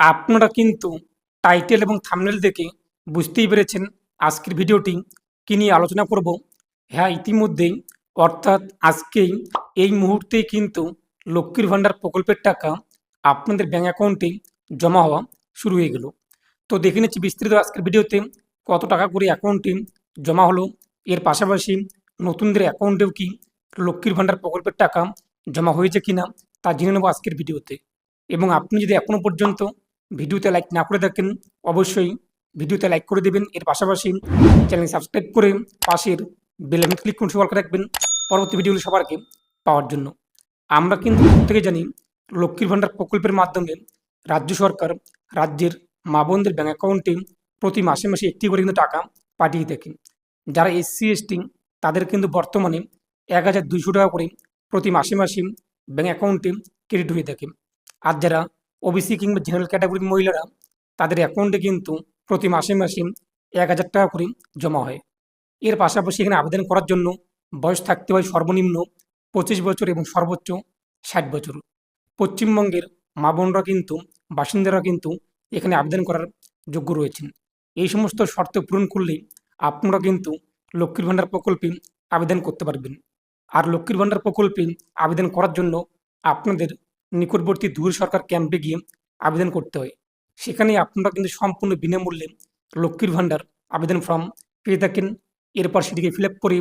আপনারা কিন্তু টাইটেল এবং থামনেল দেখে বুঝতেই পেরেছেন আজকের ভিডিওটি কী নিয়ে আলোচনা করব। হ্যাঁ ইতিমধ্যেই, অর্থাৎ আজকেই, এই মুহূর্তেই কিন্তু লক্ষ্মীর ভাণ্ডার প্রকল্পের টাকা আপনাদের ব্যাঙ্ক অ্যাকাউন্টে জমা হওয়া শুরু হয়ে গেল। তো দেখে নিচ্ছি বিস্তৃত আজকের ভিডিওতে কত টাকা করে অ্যাকাউন্টে জমা হলো। এর পাশাপাশি নতুনদের অ্যাকাউন্টেও কি লক্ষ্মীর ভাণ্ডার প্রকল্পের টাকা জমা হয়েছে কিনা তা জেনে নেব আজকের ভিডিওতে। এবং আপনি যদি এখনও পর্যন্ত ভিডিওতে লাইক না করে থাকেন, অবশ্যই ভিডিওতে লাইক করে দেবেন। এর পাশাপাশি চ্যানেল সাবস্ক্রাইব করে পাশের বেল ক্লিক করে সবার রাখবেন পরবর্তী ভিডিওগুলো সবারকে পাওয়ার জন্য। আমরা কিন্তু প্রত্যেকে জানি লক্ষ্মীর ভাণ্ডার প্রকল্পের মাধ্যমে রাজ্য সরকার রাজ্যের মা বোনদের ব্যাঙ্ক অ্যাকাউন্টে প্রতি মাসে মাসে একটি করে কিন্তু টাকা পাঠিয়ে থাকে। যারা এসসি, এসটি, তাদের কিন্তু বর্তমানে এক হাজার দুইশো টাকা করে প্রতি মাসে মাসে ব্যাঙ্ক অ্যাকাউন্টে ক্রেডিট হয়ে থাকে। আর যারা ওবিসি কিংবা জেনারেল ক্যাটাগরির মহিলারা তাদের অ্যাকাউন্টে কিন্তু প্রতি মাসে মাসে এক হাজার টাকা করে জমা হয়। এর পাশাপাশি এখানে আবেদন করার জন্য বয়স থাকতে হয় সর্বনিম্ন পঁচিশ বছর এবং সর্বোচ্চ ষাট বছর। পশ্চিমবঙ্গের মা বোনরা কিন্তু, বাসিন্দারা কিন্তু এখানে আবেদন করার যোগ্য রয়েছেন। এই সমস্ত শর্ত পূরণ করলেই আপনারা কিন্তু লক্ষ্মীর ভাণ্ডার প্রকল্পে আবেদন করতে পারবেন। আর লক্ষ্মীর ভাণ্ডার প্রকল্পে আবেদন করার জন্য আপনাদের নিকটবর্তী দূর সরকার ক্যাম্পে গিয়ে আবেদন করতে হয়। সেখানে আপনারা কিন্তু সম্পূর্ণ বিনামূল্যে লক্ষ্মীর ভাণ্ডার আবেদন ফর্ম পেয়ে থাকেন। এরপর সেটিকে ফিল করে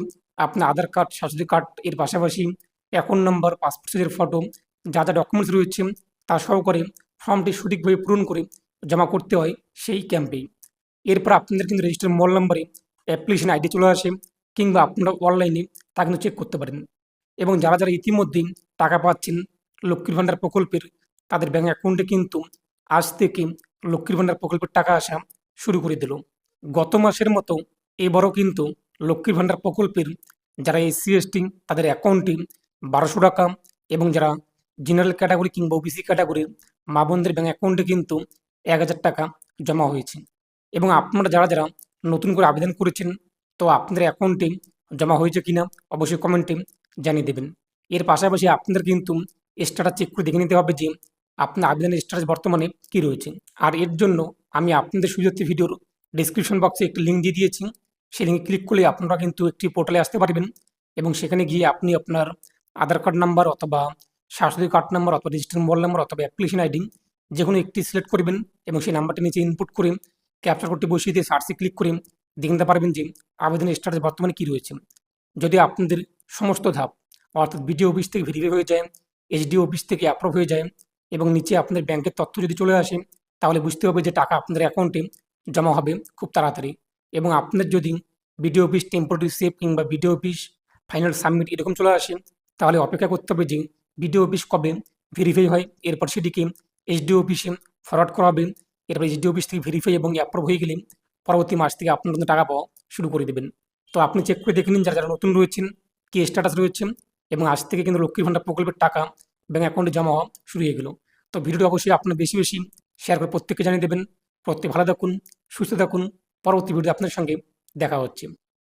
আপনার আধার কার্ড স্বাস্থ্য কার্ড, এর পাশাপাশি অ্যাকাউন্ট নম্বর পাসপোর্ট সাইজের ফটো যা যা ডকুমেন্টস রয়েছে তা সহকারে ফর্মটি সঠিকভাবে পূরণ করে জমা করতে হয় সেই ক্যাম্পেই এরপর আপনাদের কিন্তু রেজিস্টার মোবাইল নম্বরে অ্যাপ্লিকেশন আইডি চলে আসে কিংবা আপনারা অনলাইনে তা কিন্তু চেক করতে পারেন। এবং যারা যারা ইতিমধ্যেই টাকা পাচ্ছেন লক্ষ্মীর ভাণ্ডার প্রকল্পের, তাদের ব্যাঙ্ক অ্যাকাউন্টে কিন্তু আজ থেকে লক্ষ্মীর ভাণ্ডার প্রকল্পের টাকা আসা শুরু করে দিল। গত মাসের মতো এবারও কিন্তু লক্ষ্মীর ভাণ্ডার প্রকল্পের যারা এসসি এসটি তাদের অ্যাকাউন্টে বারোশো টাকা এবং যারা জেনারেল ক্যাটাগরি কিংবা ওবিসি ক্যাটাগরির মা বোনদের ব্যাঙ্ক অ্যাকাউন্টে কিন্তু এক হাজার টাকা জমা হয়েছে। এবং আপনারা যারা যারা নতুন করে আবেদন করেছেন, তো আপনাদের অ্যাকাউন্টে জমা হয়েছে কিনা অবশ্যই কমেন্টে জানিয়ে দেবেন। এর পাশাপাশি আপনাদের কিন্তু স্ট্যাটাস চেক করে দেখে নিতে হবে যে আপনার আবেদনের স্ট্যাটাস বর্তমানে কী রয়েছে। আর এর জন্য আমি আপনাদের সুযোগ ভিডিওর ডিসক্রিপশন বক্সে একটি লিঙ্ক দিয়ে দিয়েছি। সেই লিঙ্কে ক্লিক করলে আপনারা কিন্তু একটি পোর্টালে আসতে পারবেন এবং সেখানে গিয়ে আপনি আপনার আধার কার্ড নাম্বার অথবা স্বাস্থ্য কার্ড নাম্বার অথবা রেজিস্টার মোবাইল নাম্বার অথবা অ্যাপ্লিকেশন আইডি যে কোনো একটি সিলেক্ট করবেন এবং সেই নাম্বারটি নিচে ইনপুট করে ক্যাপচার করতে বসিয়ে দিয়ে সার্চে ক্লিক করে দেখে নিতে পারবেন যে আবেদনের স্ট্যাটাস বর্তমানে কী রয়েছে। যদি আপনাদের সমস্ত ধাপ অর্থাৎ বিডিও অফিস থেকে ভেরিফাই হয়ে যায় এইচডি অফিস থেকে অ্যাপ্রুভ হয়ে যায় এবং নিচে আপনাদের ব্যাংকের তথ্য যদি চলে আসে, তাহলে বুঝতে হবে যে টাকা আপনাদের অ্যাকাউন্টে জমা হবে খুব তাড়াতাড়ি। এবং আপনাদের যদি বিডিও অফিস টেম্পোরারি সেভ কিংবা বিডিও অফিস ফাইনাল সাবমিট এরকম চলে আসে, তাহলে অপেক্ষা করতে হবে যে বিডিও অফিস কবে ভেরিফাই হয়, এরপর সেটিকে এইচডি অফিসে ফরওয়ার্ড করা হবে, এরপর এইচডি অফিস থেকে ভেরিফাই এবং অ্যাপ্রুভ হয়ে গেলে পরবর্তী মাস থেকে আপনার টাকা পাওয়া শুরু করে দেবেন। তো আপনি চেক করে দেখে নিন, যারা যারা নতুন রয়েছেন, কী স্ট্যাটাস রয়েছে এবং আজ থেকে কিন্তু লক্ষ্মীর ভাণ্ডার প্রকল্পের টাকা ব্যাঙ্ক অ্যাকাউন্টে জমা হওয়া শুরু হয়ে গেল। তো ভিডিওটা অবশ্যই আপনার বেশি বেশি শেয়ার করে প্রত্যেককে জানিয়ে দেবেন। প্রত্যেক ভালো থাকুন, সুস্থ থাকুন। পরবর্তী ভিডিও আপনার সঙ্গে দেখা হচ্ছে।